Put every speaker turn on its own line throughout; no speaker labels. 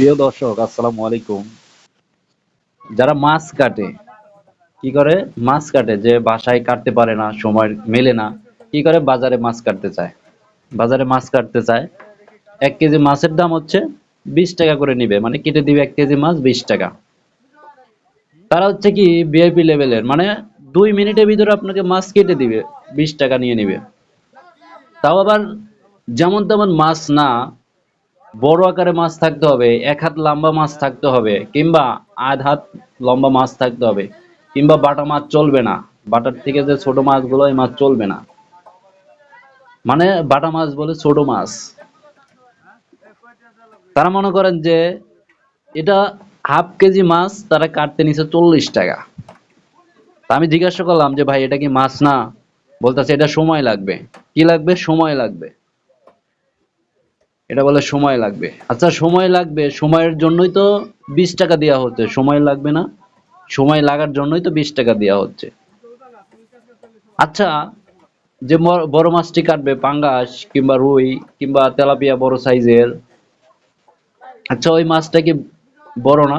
প্রিয় দর্শক, আসসালামু আলাইকুম। যারা মাছ কাটে, কি করে? মাছ কাটে যে বাসায় কাটতে পারে না, সময় মেলে না, কি করে? বাজারে মাছ কাটতে চায়। বাজারে মাছ কাটতে চায়। এক কেজি মাছের দাম হচ্ছে বিশ টাকা করে নিবে মানে কেটে দিবে এক কেজি মাছ বিশ টাকা। তারা হচ্ছে কি ভিআইপি লেভেলের মানে দুই মিনিটের ভিতরে আপনাকে মাছ কেটে দিবে, বিশ টাকা নিয়ে নিবে। তাও আবার যেমন তেমন মাছ না বড় আকারে মাছ থাকতে হবে, এক হাত লম্বা মাছ থাকতে হবে, কিংবা আধ হাত লম্বা মাছ থাকতে হবে, কিংবা বাটা মাছ চলবে না। বাটার থেকে যে ছোট মাছগুলো, এই মাছ চলবে না। মানে বাটা মাছ বলে ছোট মাছ। তারা মনে করেন যে এটা হাফ কেজি মাছ, তারা কাটতে নিছে চল্লিশ টাকা। তা আমি জিজ্ঞাসা করলাম যে, ভাই, এটা কি মাছ না? বলতেছে, এটা সময় লাগবে। কি লাগবে? সময় লাগবে। এটা বলে সময় লাগবে। আচ্ছা সময় লাগবে, সময়ের জন্যই তো বিশ টাকা দেওয়া হচ্ছে। সময় লাগবে না, সময় লাগার জন্যই তো বিশ টাকা দেওয়া হচ্ছে। আচ্ছা যে বড় মাছটি কাটবে, পাঙ্গাস কিংবা রুই কিংবা তেলাপিয়া বড় সাইজের আচ্ছা ওই মাছটা কি বড় না?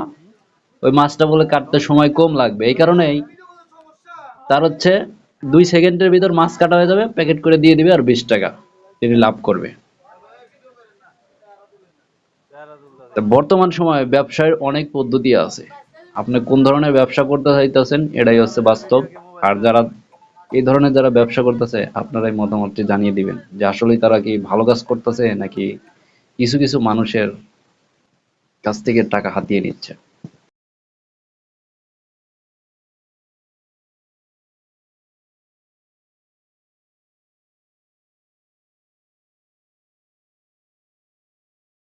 ওই মাছটা বলে কাটতে সময় কম লাগবে। এই কারণেই তার হচ্ছে দুই সেকেন্ডের ভিতর মাছ কাটা হয়ে যাবে, প্যাকেট করে দিয়ে দিবে আর বিশ টাকা তিনি লাভ করবে। বর্তমান সময়ে ব্যবসায়ের অনেক পদ্ধতি আছে। আপনি কোন ধরনের ব্যবসা করতে চাইতেছেন, এটাই হচ্ছে বাস্তব। আর যারা এই ধরনের যারা ব্যবসা করতেছে, আপনারাই মতামতটি জানিয়ে দিবেন যে আসলে তারা কি ভালো কাজ করতেছে নাকি কিছু কিছু মানুষের কাছ থেকে টাকা হাতিয়ে নিচ্ছে।